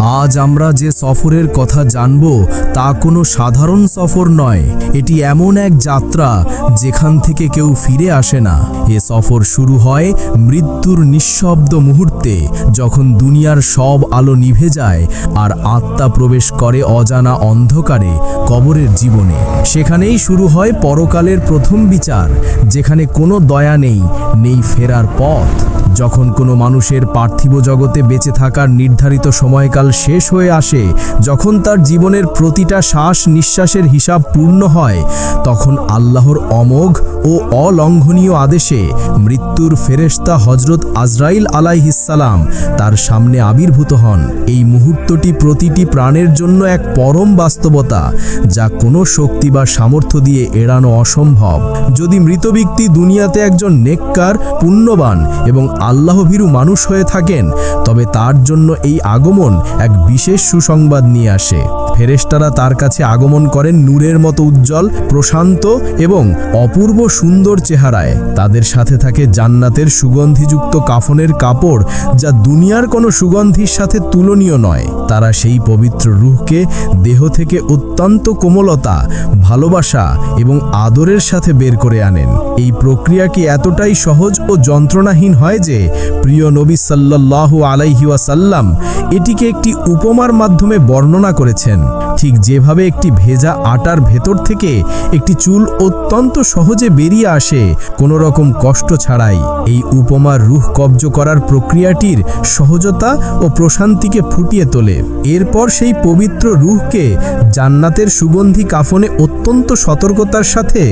আজ আমরা যে সফরের কথা জানব, তা কোনো সাধারণ সফর নয়। এটি এমন এক যাত্রা, যেখান থেকে কেউ ফিরে আসে না। এ সফর শুরু হয় মৃত্যুর নিঃশব্দ মুহূর্তে, যখন দুনিয়ার সব আলো নিভে যায় আর আত্মা প্রবেশ করে অজানা অন্ধকারে কবরের জীবনে। সেখানেই শুরু হয় পরকালের প্রথম বিচার, যেখানে কোনো দয়া নেই নেই ফেরার পথ। যখন কোনো মানুষের পার্থিব জগতে বেঁচে থাকার নির্ধারিত সময়কাল শেষ হয়ে আসে, যখন তার জীবনের প্রতিটা শ্বাস নিঃশ্বাসের হিসাব পূর্ণ হয়, তখন আল্লাহর অমোঘ ও অলঙ্ঘনীয় আদেশে মৃত্যুর ফেরেশতা হজরত আজরাইল আলাইহিসালাম তার সামনে আবির্ভূত হন। এই মুহূর্তটি প্রতিটি প্রাণের জন্য এক পরম বাস্তবতা, যা কোনো শক্তি বা সামর্থ্য দিয়ে এড়ানো অসম্ভব। যদি মৃত ব্যক্তি দুনিয়াতে একজন নেককার, পুণ্যবান এবং আল্লাহভীরু মানুষ হয়ে থাকেন, তবে তার জন্য এই আগমন এক বিশেষ সুসংবাদ নিয়ে আসে। ফেরেশতারা তার কাছে আগমন করেন নূরের মতো উজ্জ্বল, প্রশান্ত এবং অপূর্ব সুন্দর চেহারায়। তাদের সাথে থাকে জান্নাতের সুগন্ধিযুক্ত কাফনের কাপড়, যা দুনিয়ার কোনো সুগন্ধির সাথে তুলনীয় নয়। তারা সেই পবিত্র রুহকে দেহ থেকে অত্যন্ত কোমলতা, ভালোবাসা এবং আদরের সাথে বের করে আনেন। এই প্রক্রিয়াটি এতটাই সহজ ও যন্ত্রণাহীন হয় যে, প্রিয় নবী সাল্লাল্লাহু আলাইহি ওয়াসাল্লাম এটিকে একটি উপমার মাধ্যমে বর্ণনা করেছেন? ঠিক যেভাবে একটি ভেজা আটার ভেতর থেকে একটি চুল অত্যন্ত সহজে বেরিয়ে আসে, কোনো রকম কষ্ট ছাড়াই। এই উপমার রূহ কব্জ করার প্রক্রিয়াটির সহজতা ও প্রশান্তিকে ফুটিয়ে তোলে। এরপর সেই পবিত্র রূহকে জান্নাতের সুগন্ধি কাফনে অত্যন্ত সতর্কতার সাথে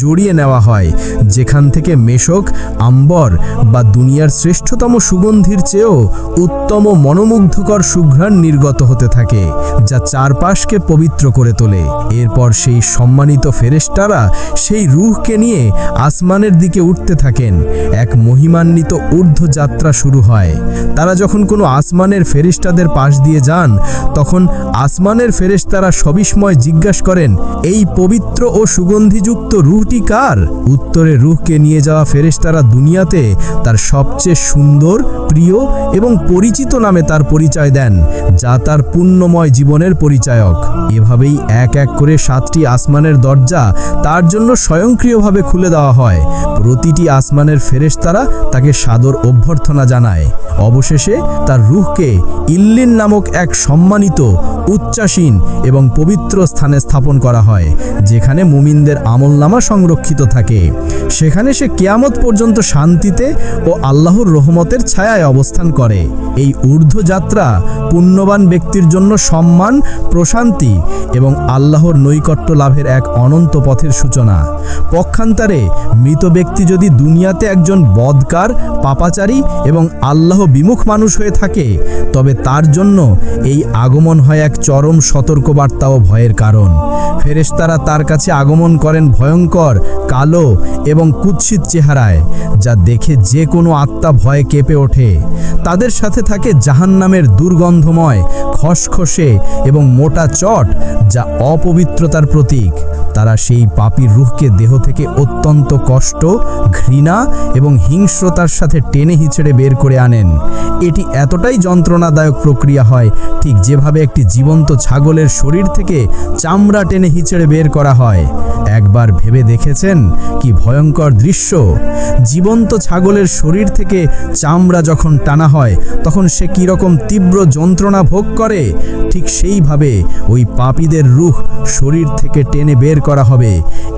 জড়িয়ে নেওয়া হয়, যেখান থেকে মেশক, আম্বর বা দুনিয়ার শ্রেষ্ঠতম সুগন্ধির চেয়েও উত্তম মনোমুগ্ধকর সুঘ্রাণ নির্গত হতে থাকে, যা চারপাশকে পবিত্র করে তোলে। এরপর সেই সম্মানিত ফেরেশতারা সেই রূহকে নিয়ে আসমানের দিকে উঠতে থাকেন। এক মহিমান্বিত ঊর্ধ্ব যাত্রা শুরু হয়। তারা যখন কোনো আসমানের ফেরেশতাদের পাশ দিয়ে যান, তখন আসমানের ফেরেশতারা সবিস্ময় জিজ্ঞাসা করেন, এই পবিত্র ও সুগন্ধিযুক্ত রূহটি কার? উত্তরে, রূহকে নিয়ে যাওয়া ফেরেশতারা দুনিয়াতে তার সবচেয়ে সুন্দর, প্রিয় এবং পরিচিত নামে তার পরিচয় দেন, যা তার পুণ্যময় জীবনের পরিচায়ক। এভাবেই এক এক করে সাতটি আসমানের দরজা তার জন্য স্বয়ংক্রিয়ভাবে খুলে দেওয়া হয়। প্রতিটি আসমানের ফেরেশতারা তাকে সাদর অভ্যর্থনা জানায়। অবশেষে তার রূহকে ইল্লিন নামক এক সম্মানিত, উচ্চাসীন এবং পবিত্র স্থানে স্থাপন করা হয়, যেখানে মুমিনদের আমলনামা সংরক্ষিত থাকে। সেখানে সে কেয়ামত পর্যন্ত শান্তিতে ও আল্লাহর রহমতের ছায়ায় অবস্থান করে। এই ঊর্ধ্ব যাত্রা পুণ্যবান ব্যক্তির জন্য সম্মান প্রশান্তি এবং আল্লাহর নৈকট্য লাভের এক অনন্ত পথের সূচনা। পক্ষান্তরে মৃত ব্যক্তি যদি দুনিয়াতে একজন বদকার, পাপাচারী এবং আল্লাহ বিমুখ মানুষ হয়ে থাকে, তবে তার জন্য এই আগমন হয় এক চরম সতর্কবার্তা ও ভয়ের কারণ। ফেরেশতারা তার কাছে আগমন করেন ভয়ঙ্কর, কালো এবং কুৎসিত চেহারায়, যা দেখে যে কোনো আত্মা ভয়ে কেঁপে ওঠে। তাদের সাথে থাকে জাহান্নামের দুর্গন্ধময়, খসখসে এবং মোটা চট যা অপবিত্রতার প্রতীক। তারা সেই পাপির রুহকে দেহ থেকে অত্যন্ত কষ্ট, ঘৃণা এবং হিংস্রতার সাথে টেনে হিচড়ে বের করে আনেন। এটি এতটাই যন্ত্রণাদায়ক প্রক্রিয়া হয়, ঠিক যেভাবে একটি জীবন্ত ছাগলের শরীর থেকে চামড়া টেনে হিচড়ে বের করা হয়। একবার ভেবে দেখেছেন কি ভয়ঙ্কর দৃশ্য? জীবন্ত ছাগলের শরীর থেকে চামড়া যখন টানা হয়, তখন সে কীরকম তীব্র যন্ত্রণা ভোগ করে? ঠিক সেইভাবে ওই পাপীদের রূহ শরীর থেকে টেনে বের করা হবে।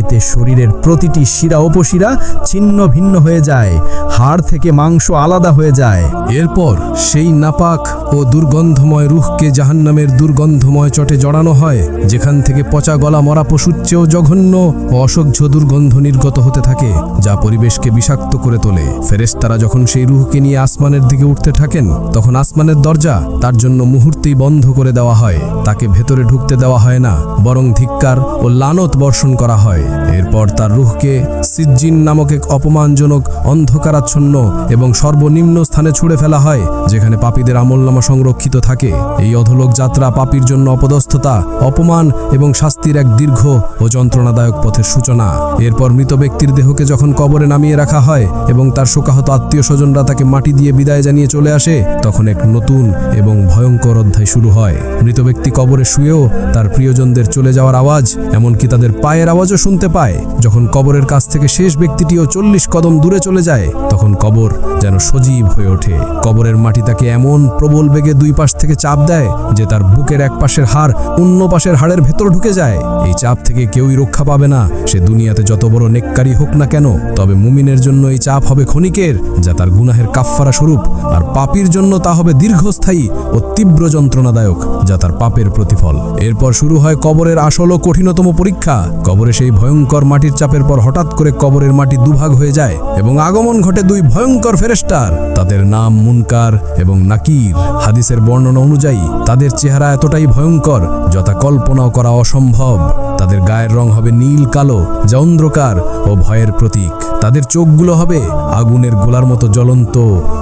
এতে শরীরের প্রতিটি শিরা উপশিরা ছিন্ন ভিন্ন হয়ে যায়, হাড় থেকে মাংস আলাদা হয়ে যায়। এরপর সেই নাপাক ও দুর্গন্ধময় রুহকে জাহান্নামের দুর্গন্ধময় চটে জড়ানো হয়, যেখান থেকে পচা গলা মরা পশুর চেয়েও জঘন্য ও অসহ্য দুর্গন্ধ নির্গত হতে থাকে, যা পরিবেশকে বিষাক্ত করে তোলে। ফেরেশতারা যখন সেই রুহকে নিয়ে আসমানের দিকে উঠতে থাকেন, তখন আসমানের দরজা তার জন্য মুহূর্তেই বন্ধ করে দেওয়া হয়। তাকে ভেতরে ঢুকতে দেওয়া হয় না, বরং ধিক্কার ও লানত বর্ষণ করা হয়। এরপর তার রুহকে সিজ্জিন নামক এক অপমানজনক অন্ধকারাচ্ছন্ন এবং সর্বনিম্ন স্থানে ছুড়ে ফেলা হয়, যেখানে পাপীদের আমলনামা সংরক্ষিত থাকে। এই অধলোক যাত্রা পাপীর জন্য অপদস্থতা, অপমান এবং শাস্তির এক দীর্ঘ ও যন্ত্রণাদায়ক পথের সূচনা। এরপর মৃত ব্যক্তির দেহকে যখন কবরে নামিয়ে রাখা হয় এবং তার শোকাহত আত্মীয় স্বজনরা তাকে মাটি দিয়ে বিদায় জানিয়ে চলে আসে, তখন এক নতুন এবং ভয়ঙ্কর অধ্যায় শুরু হয়। মৃত ব্যক্তি কবরে শুয়েও তার প্রিয়জনদের চলে যাওয়ার আওয়াজ, এমনকি তাদের পায়ের আওয়াজও শুনতে পায়। যখন কবরের কাছ থেকে শেষ ব্যক্তিটিও চল্লিশ কদম দূরে চলে যায়, তখন কবর যেন সজীব হয়ে ওঠে। কবরের মাটি তাকে এমন প্রবল বেগে দুই পাশ থেকে চাপ দেয় যে তার বুকের এক পাশের হাড় অন্য পাশের হাড়ের ভেতর ঢুকে যায়। এই চাপ থেকে কেউই রক্ষা পাবে না। সে দুনিয়াতে যত বড় নেককারী হোক না কেন, তবে মুমিনের জন্য এই চাপ হবে ক্ষণিকের, যা তার গুনাহের কাফফারা স্বরূপ, আর পাপীর জন্য তা হবে দীর্ঘস্থায়ী ও তীব্র যন্ত্রণাদায়ক, যা তার পাপের প্রতিফল। এরপর শুরু হয় কবরের আসল ও কঠিনতম পরীক্ষা। কবরে সেই ভয়ঙ্কর মাটির চাপের পর হঠাৎ করে কবরের মাটি দুভাগ হয়ে যায় এবং আগমন ঘটে দুই ভয়ঙ্কর ফেরেস্টার তাদের নাম মুনকার এবং নাকির। হাদিসের বর্ণনা অনুযায়ী, তাদের চেহারা এতটাই ভয়ঙ্কর যথা কল্পনাও করা অসম্ভব। তাদের গায়ের রং হবে নীল কালো, যা অন্ধকার ও ভয়ের প্রতীক। তাদের চোখগুলো হবে আগুনের গোলার মতো জ্বলন্ত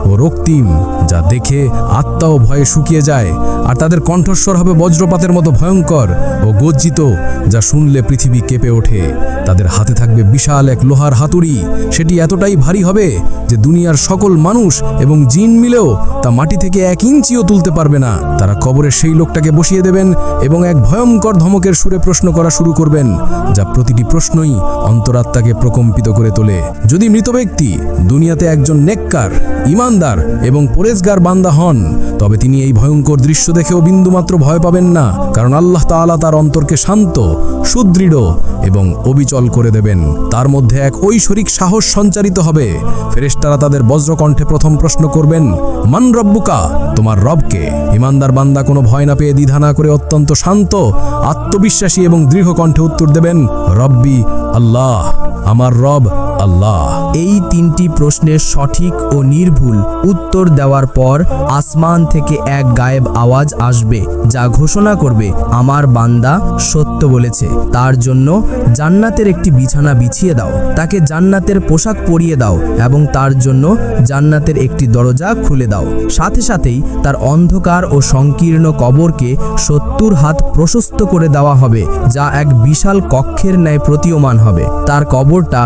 ও রক্তিম, যা দেখে আত্মা ও ভয়ে শুকিয়ে যায়। আর তাদের কণ্ঠস্বর হবে বজ্রপাতের মতো ভয়ঙ্কর ও গজ্জিত যা শুনলে পৃথিবী কেঁপে ওঠে। তাদের হাতে থাকবে বিশাল এক লোহার হাতুড়ি, সেটি এতটাই ভারী হবে যে দুনিয়ার সকল মানুষ এবং জিন মিলেও তা মাটি থেকে এক ইঞ্চিও তুলতে পারবে না। তারা কবরে সেই লোকটাকে বসিয়ে দেবেন এবং এক ভয়ঙ্কর ধমকের সুরে প্রশ্ন করা শুরু করবেন, যা প্রতিটি প্রশ্নই অন্তরাত্মাকে প্রকম্পিত করে তোলে। যদি মৃত ব্যক্তি দুনিয়াতে একজন নেককার, ইমানদার এবং পরেজগার বান্দা হন, তবে তিনি এই ভয়ঙ্কর দৃশ্য দেখেও বিন্দুমাত্র ভয় পাবেন না, কারণ আল্লাহ তাআলা তার অন্তরকে শান্ত, সুদৃঢ় এবং অবিচল করে দেবেন। তার মধ্যে এক ঐশ্বরিক সাহস সঞ্চারিত হবে। ফেরেশতারা তাদের বজ্রকণ্ঠে প্রথম প্রশ্ন করবেন, মান রব্বুকা? তোমার রবকে। ইমানদার বান্দা কোনো ভয় না পেয়ে দ্বিধা না করে অত্যন্ত শান্ত, আত্মবিশ্বাসী এবং দৃঢ় কণ্ঠে উত্তর দেবেন, রব্বি আল্লাহ, আমার রব আল্লাহ। এই তিনটি প্রশ্নের সঠিক ও নির্ভুল উত্তর দেওয়ার পর আসমান থেকে এক গায়েব আওয়াজ আসবে, যা ঘোষণা করবে, আমার বান্দা সত্য বলেছে। তার জন্য জান্নাতের একটি বিছানা বিছিয়ে দাও, তাকে জান্নাতের পোশাক পরিয়ে দাও এবং তার জন্য জান্নাতের একটি দরজা খুলে দাও। সাথে সাথেই তার অন্ধকার ও সংকীর্ণ কবরকে সত্তর হাত প্রশস্ত করে দেওয়া হবে, যা এক বিশাল কক্ষের ন্যায় প্রতীয়মান হবে। তার কবরটা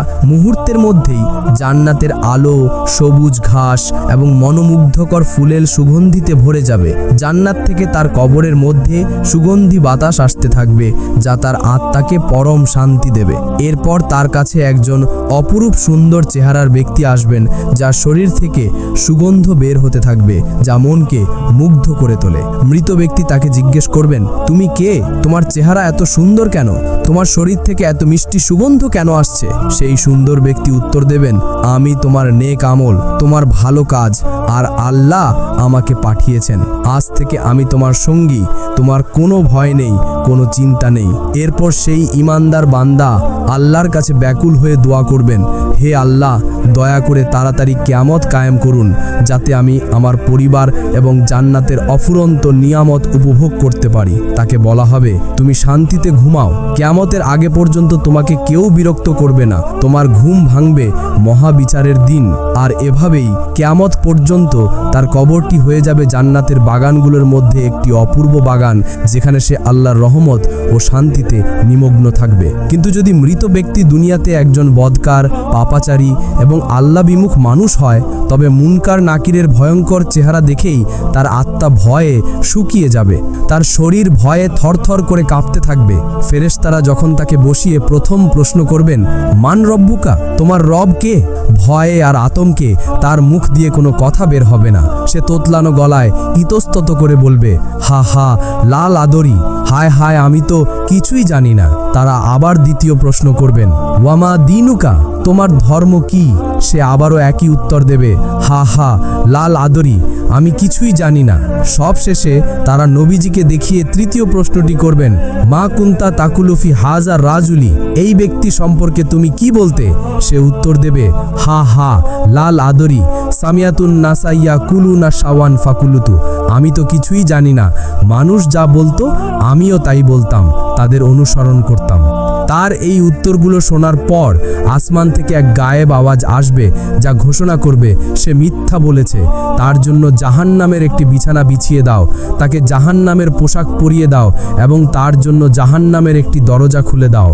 মুহূর্তের মধ্যেই জান্নাতের আলো, সবুজ ঘাস এবং মনোমুগ্ধকর ফুলের সুগন্ধিতে ভরে যাবে। জান্নাত থেকে তার কবরের মধ্যে সুগন্ধি বাতাস আসতে থাকবে, যা তার আত্মাকে পরম শান্তি দেবে। এরপর তার কাছে একজন অপরূপ সুন্দর চেহারার ব্যক্তি আসবেন, যার শরীর থেকে সুগন্ধ বের হতে থাকবে, যা মনকে মুগ্ধ করে তোলে। মৃত ব্যক্তি তাকে জিজ্ঞেস করবেন, তুমি কে? তোমার চেহারা এত সুন্দর কেন? তোমার শরীর থেকে এত মিষ্টি সুগন্ধ কেন আসছে? সেই সুন্দর ব্যক্তি উত্তর দেবেন, আমি তোমার নেক আমল, তোমার ভালো কাজ আর আল্লাহ আমাকে পাঠিয়েছেন। আজ থেকে আমি তোমার সঙ্গী, তোমার কোনো ভয় নেই, কোনো চিন্তা নেই। এরপর সেই ইমানদার বান্দা আল্লাহর কাছে ব্যাকুল হয়ে দোয়া করবেন, হে আল্লাহ, দয়া করে তাড়াতাড়ি কেয়ামত কায়েম করুন, যাতে আমি আমার পরিবার এবং জান্নাতের অফুরন্ত নিয়ামত উপভোগ করতে পারি। তাকে বলা হবে, তুমি শান্তিতে ঘুমাও। কেয়ামতের আগে পর্যন্ত তোমাকে কেউ বিরক্ত করবে না। তোমার ঘুম ভাঙবে মহাবিচারের দিন। আর এভাবেই কেয়ামত পর্যন্ত তার কবরটি হয়ে যাবে জান্নাতের বাগানগুলোর মধ্যে একটি অপূর্ব বাগান, যেখানে সে আল্লাহর রহমত ও শান্তিতে নিমগ্ন থাকবে। কিন্তু যদি মৃত ব্যক্তি দুনিয়াতে একজন বদকার, পাপাচারী এবং আল্লাহ বিমুখ মানুষ হয়, তবে মুনকার নাকিরের ভয়ঙ্কর চেহারা দেখেই তার আত্মা ভয়ে শুকিয়ে যাবে। তার শরীর ভয়ে থরথর করে কাঁপতে থাকবে। ফেরেশতারা যখন তাকে বসিয়ে প্রথম প্রশ্ন করবেন, মান রব্বুকা? তোমার রব কে ভয়ে আর আতঙ্কে তার মুখ দিয়ে কোনো কথা বের হবে না। সে তোতলানো গলায় ইতস্তত করে বলবে, হা হা, লাল আদরি, হায় হায়, আমি তো কিছুই জানি না। তারা আবার দ্বিতীয় প্রশ্ন করবেন, ওয়ামা দিনুকা? তোমার ধর্ম কি? সে আবারও একই উত্তর দেবে, হা হা, লাল আদরি, আমি কিছুই জানি না। সব শেষে তারা নবীজিকে দেখিয়ে তৃতীয় প্রশ্নটি করবেন, মা কুন্তা তাকুলুফি হাজার রাজুলি, এই ব্যক্তি সম্পর্কে তুমি কি বলতে? সে উত্তর দেবে, হা হা, লাল আদরি, সামিয়াতুন নাসাইয়া কুলু না সাওয়ান ফাকুলুতু আমি তো কিছুই জানি না। মানুষ যা বলতো, আমিও তাই বলতাম, তাদের অনুসরণ করতাম। তার এই উত্তরগুলো শোনার পর আসমান থেকে এক গায়েব আওয়াজ আসবে যা ঘোষণা করবে, সে মিথ্যা বলেছে। তার জন্য জাহান নামের একটি বিছানা বিছিয়ে দাও। তাকে জাহান নামের পোশাক পরিয়ে দাও এবং তার জন্য জাহান নামের একটি দরজা খুলে দাও।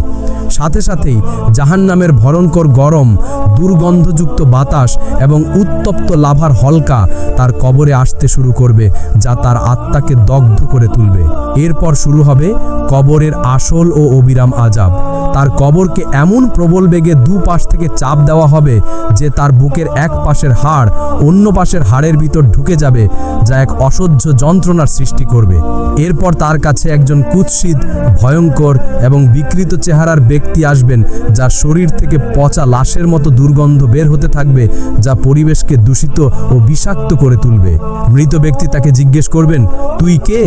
সাথে সাথেই জাহান নামের ভয়ঙ্কর গরম, দুর্গন্ধযুক্ত বাতাস এবং উত্তপ্ত লাভার হলকা তার কবরে আসতে শুরু করবে, যা তার আত্মাকে দগ্ধ করে তুলবে। এরপর শুরু হবে কবরের আসল ও অবিরাম আজাব তার কবরকে এমন প্রবল বেগে দু পাশ থেকে চাপ দেওয়া হবে যে তার বুকের এক পাশের হাড় অন্য পাশের হাড়ের ভিতর ঢুকে যাবে, যা এক অসহ্য যন্ত্রণার সৃষ্টি করবে। এরপর তার কাছে একজন কুৎসিত, ভয়ঙ্কর এবং বিকৃত চেহারার ব্যক্তি আসবেন, যার শরীর থেকে পচা লাশের মতো দুর্গন্ধ বের হতে থাকবে, যা পরিবেশকে দূষিত ও বিষাক্ত করে তুলবে। মৃত ব্যক্তি তাকে জিজ্ঞেস করবেন, তুই কে?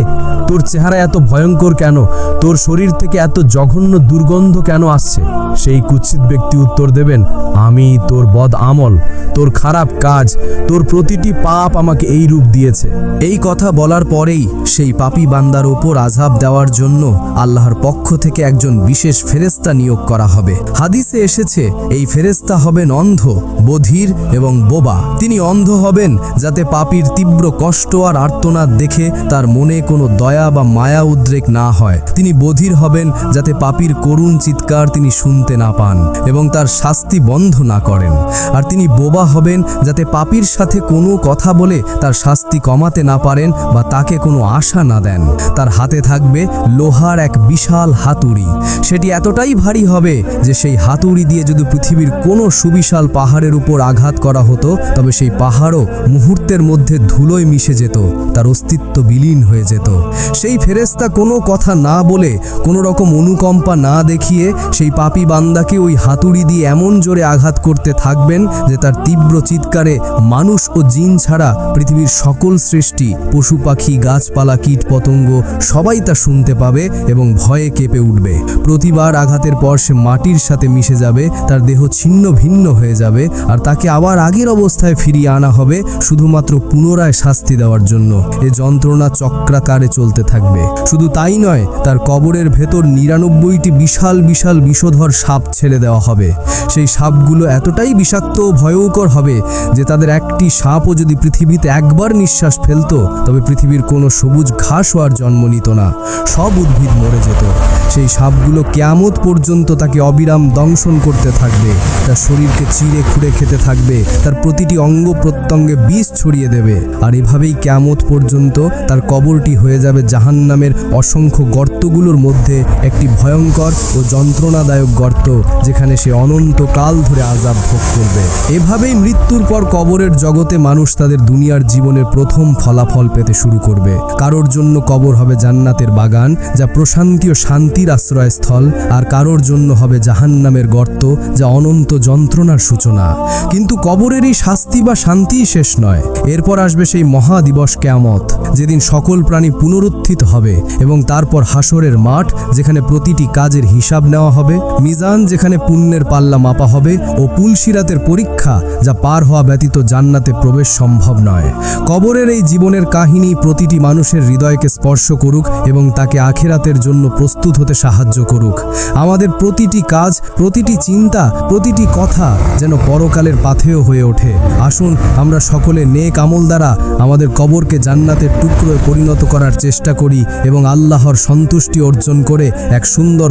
তোর চেহারা এত ভয়ঙ্কর কেন? তোর শরীর থেকে এত জঘন্য দুর্গন্ধ কেন আসছে? সেই কুৎসিত ব্যক্তি উত্তর দেবেন, আমি তোর বদ আমল, তোর খারাপ কাজ, তোর প্রতিটি পাপ আমাকে এই রূপ দিয়েছে। এই কথা বলার পরেই সেই পাপী বান্দার ওপর আজাব দেওয়ার জন্য আল্লাহর পক্ষ থেকে একজন বিশেষ ফেরেস্তা নিয়োগ করা হবে। হাদিসে এসেছে, এই ফেরেস্তা হবেন অন্ধ, বধির এবং বোবা। তিনি অন্ধ হবেন যাতে পাপীর তীব্র কষ্ট আর আর্তনাদ দেখে তার মনে কোনো দয়া বা মায়া উদ্রেক না হয়। তিনি বধির হবেন যাতে পাপীর করুণ চিৎকার তিনি শুনতে না পান এবং তার শাস্তি বন্ধ না করেন। আর তিনি বোবা হবেন যাতে পাপীর সাথে কোনো কথা বলে তার শাস্তি কমাতে না পারেন বা তাকে কোনো আশা না দেন। তার হাতে থাকবে লোহার এক বিশাল হাতুড়ি। সেটি এতটাই ভারী হবে যে সেই হাতুড়ি দিয়ে যদি পৃথিবীর কোনো সুবিশাল পাহাড়ের উপর আঘাত করা হতো, তবে সেই পাহাড়ও মুহূর্তের মধ্যে ধুলোয় মিশে যেত, তার অস্তিত্ব বিলীন হয়ে যেত। সেই ফেরেস্তা কোনো কথা না বলে, কোনো রকম অনুকম্পা না দেখিয়ে সেই পাপী বান্দাকে ওই হাতুড়ি দিয়ে এমন জোরে আঘাত করতে থাকবেন যে তার তীব্র চিৎকারে মানুষ ও জিন ছাড়া পৃথিবীর সকল সৃষ্টি, পশু পাখি, গাছপালা কীট পতঙ্গ সবাই তা শুনতে পাবে এবং ভয়ে কেঁপে উঠবে। প্রতিবার আঘাতের পর সে মাটির সাথে মিশে যাবে, তার দেহ ছিন্ন ভিন্ন হয়ে যাবে আর তাকে আবার আগের অবস্থায় ফিরিয়ে আনা হবে শুধুমাত্র পুনরায় শাস্তি দেওয়ার জন্য। এ যন্ত্রণা চক্রাকারে চলতে থাকবে। শুধু তাই নয়, তার কবরের ভেতর নিরানব্বইটি বিশাল বিশাল বিশাল বিষধর সাপ ছেড়ে দেওয়া হবে। সেই সাপগুলো এতটাই বিষাক্ত ও ভয়ঙ্কর হবে যে তাদের একটি সাপও যদি পৃথিবীতে একবার নিঃশ্বাস ফেলতো, তবে পৃথিবীর কোনো সবুজ ঘাসও আর জন্ম নিত না। সব উদ্ভিদ মরে যেত। সেই সাপগুলো কেয়ামত পর্যন্ত তাকে অবিরাম দংশন করতে থাকবে। তার শরীরকে চিড়ে খুঁড়ে খেতে থাকবে। তার প্রতিটি অঙ্গ প্রত্যঙ্গে বিষ ছড়িয়ে দেবে। আর এভাবেই কেয়ামত পর্যন্ত তার কবরটি হয়ে যাবে জাহান্নামের অসংখ্য গর্তগুলোর মধ্যে একটি ভয়ঙ্কর ও যন্ত্রণাদায়ক গর্ত যেখানে সে অনন্ত কাল ধরে আজাব ভোগ করবে। এভাবেই মৃত্যুর পর কবরের জগতে মানুষ তাদের দুনিয়ার জীবনের প্রথম ফলাফল পেতে শুরু করবে। কারোর জন্য কবর হবে জান্নাতের বাগান, যা প্রশান্তি ও শান্তির আশ্রয়স্থল, আর কারোর জন্য হবে জাহান্নামের গর্ত, যা অনন্ত যন্ত্রণার সূচনা। কিন্তু কবরের এই শাস্তি বা শান্তিই শেষ নয়। এরপর আসবে সেই মহা দিবস কেয়ামত, যেদিন সকল প্রাণী পুনরুত্থিত হবে এবং তারপর হাসরের মাঠ, যেখানে প্রতিটি কাজের হিসাব নেওয়া হবে, মিজান যেখানে পুণ্যের পাল্লা মাপা হবে ও পুলসিরাতের পরীক্ষা যা পার হওয়া ব্যতীত জান্নাতে প্রবেশ সম্ভব নয়। কবরের এই জীবনের কাহিনী প্রতিটি মানুষের হৃদয়কে স্পর্শ করুক এবং তাকে আখেরাতের জন্য প্রস্তুত হতে সাহায্য করুক। আমাদের প্রতিটি কাজ, প্রতিটি চিন্তা, প্রতিটি কথা যেন পরকালের পাথেয় হয়ে ওঠে। আসুন, আমরা সকলে নেক আমল দ্বারা আমাদের কবরকে জান্নাতের টুকরোয় পরিণত করার চেষ্টা করি এবং আল্লাহর সন্তুষ্টি অর্জন করে এক সুন্দর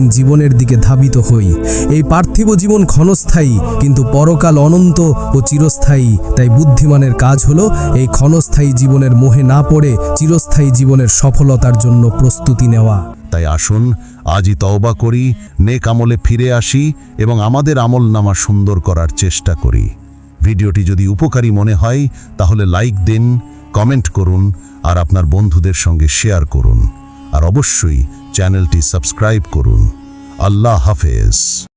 পরকালীন জীবনের দিকে ধাবিত হই। এই পার্থিব জীবন ক্ষণস্থায়ী, কিন্তু পরকাল অনন্ত ও চিরস্থায়ী। তাই বুদ্ধিমানের কাজ হলো এই ক্ষণস্থায়ী জীবনের মোহে না পড়ে চিরস্থায়ী জীবনের সফলতার জন্য প্রস্তুতি নেওয়া। তাই আসুন, আজই তওবা করি, নেক আমলে ফিরে আসি এবং আমাদের আমল নামা সুন্দর করার চেষ্টা করি। ভিডিওটি যদি উপকারী মনে হয়, তাহলে লাইক দিন, কমেন্ট করুন আর আপনার বন্ধুদের সঙ্গে শেয়ার করুন। আর অবশ্যই চ্যানেলটি সাবস্ক্রাইব করুন। আল্লাহ হাফেজ।